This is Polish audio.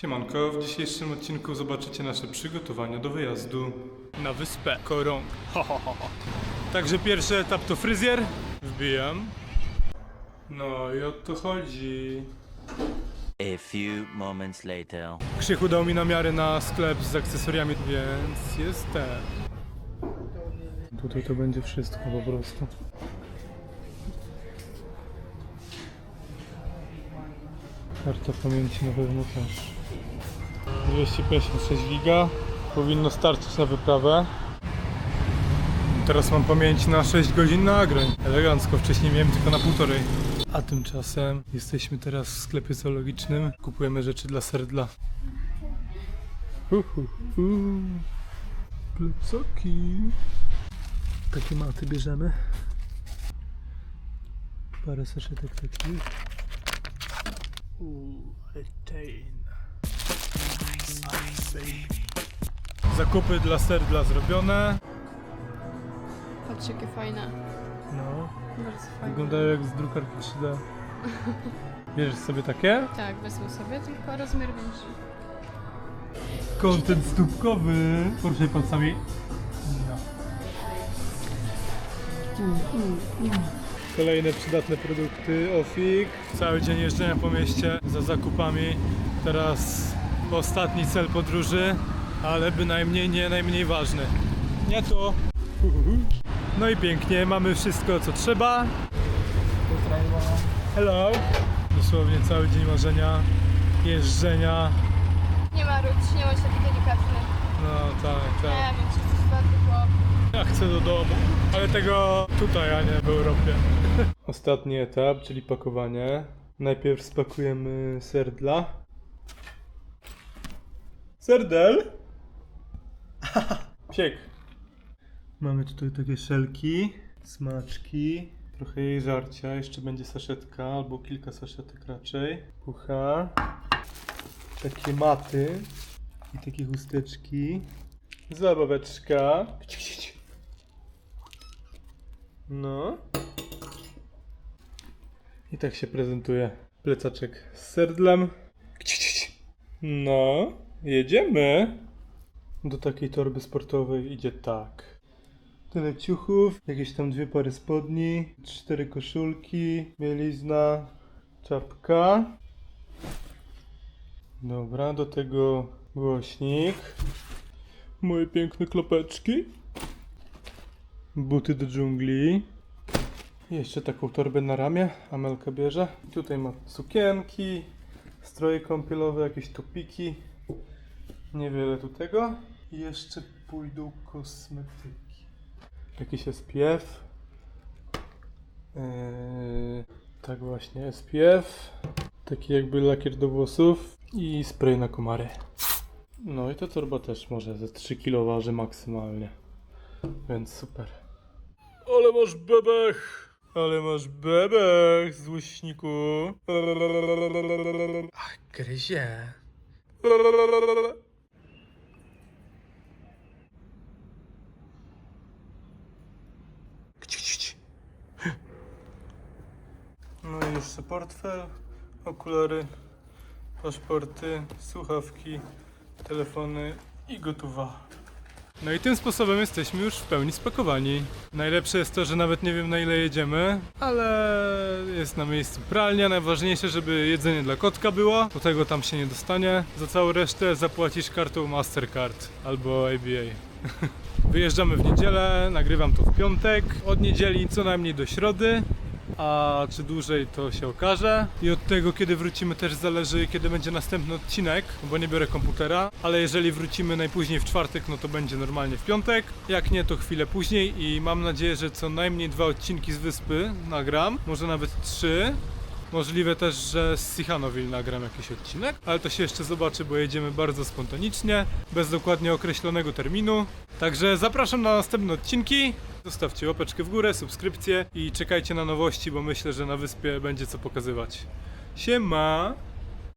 Siemanko, w dzisiejszym odcinku zobaczycie nasze przygotowania do wyjazdu na wyspę Korong. Ho, ho, ho, ho. Także pierwszy etap to fryzjer. Wbijam. No i o to chodzi. A few moments later. Krzychu dał mi namiary na sklep z akcesoriami, więc jestem. Tutaj to będzie wszystko po prostu. Karta pamięci na pewno też. 256 giga powinno starczyć na wyprawę. Teraz mam pamięć na 6 godzin nagrań. Elegancko, wcześniej miałem tylko na półtorej. A tymczasem jesteśmy teraz w sklepie zoologicznym. Kupujemy rzeczy dla serdla. Plecaki. Takie maty bierzemy. Parę saszetek takich. Uuu, retain. Zakupy dla serdla zrobione. Patrz jakie fajne. No, Bardzo fajne. wyglądają jak z drukarki 3D. Bierzesz sobie takie? Tak, wezmę sobie, tylko rozmiar większy. Kontent stópkowy. Poruszaj palcami. No. Kolejne przydatne produkty Ofik. Cały dzień jeżdżenia po mieście za zakupami. Teraz ostatni cel podróży, ale bynajmniej nie najmniej ważny. Nie to. No i pięknie, mamy wszystko co trzeba. Hello. Dosłownie cały dzień marzenia, jeżdżenia. Nie ma ród, nie bądź taki delikatny. No tak, tak. Nie wiem, czy coś bardzo było. Ja chcę do domu, ale tego tutaj, a nie w Europie. Ostatni etap, czyli pakowanie. Najpierw spakujemy serdla. Serdel? Psiek. Mamy tutaj takie szelki, smaczki, trochę jej żarcia, jeszcze będzie saszetka albo kilka saszetek raczej. Pucha. Takie maty i takie chusteczki. Zabaweczka. No. I tak się prezentuje plecaczek z serdlem. No, jedziemy. Do takiej torby sportowej idzie tak. Tyle ciuchów, jakieś tam dwie pary spodni, cztery koszulki, bielizna, czapka. Dobra, do tego głośnik. Moje piękne klopeczki. Buty do dżungli. Jeszcze taką torbę na ramię Amelka bierze. Tutaj ma sukienki, stroje kąpielowe, jakieś topiki. Niewiele tu tego. I jeszcze pójdą kosmetyki. Jakiś SPF. Yy, tak właśnie, SPF. Taki jakby lakier do włosów. I spray na komary. No i ta torba też może ze 3 kg waży maksymalnie. Więc super. Ale masz bebech! Ale masz bebech, złośniku. Ach, gryzie. Jeszcze portfel, okulary, paszporty, słuchawki, telefony i gotowa. No i tym sposobem jesteśmy już w pełni spakowani. Najlepsze jest to, że nawet nie wiem na ile jedziemy, ale jest na miejscu pralnia. Najważniejsze, żeby jedzenie dla kotka było, bo tego tam się nie dostanie. Za całą resztę zapłacisz kartą Mastercard albo ABA. Wyjeżdżamy w niedzielę, nagrywam to w piątek. Od niedzieli co najmniej do środy. A czy dłużej to się okaże. I od tego, kiedy wrócimy, też zależy, kiedy będzie następny odcinek, bo nie biorę komputera. Ale jeżeli wrócimy najpóźniej w czwartek, no to będzie normalnie w piątek. Jak nie, to chwilę później. I mam nadzieję, że co najmniej dwa odcinki z wyspy nagram, może nawet trzy. Możliwe też, że z Sichanoville nagram jakiś odcinek, ale to się jeszcze zobaczy, bo jedziemy bardzo spontanicznie, bez dokładnie określonego terminu. Także zapraszam na następne odcinki. Zostawcie łapeczkę w górę, subskrypcję i czekajcie na nowości, bo myślę, że na wyspie będzie co pokazywać. Siema!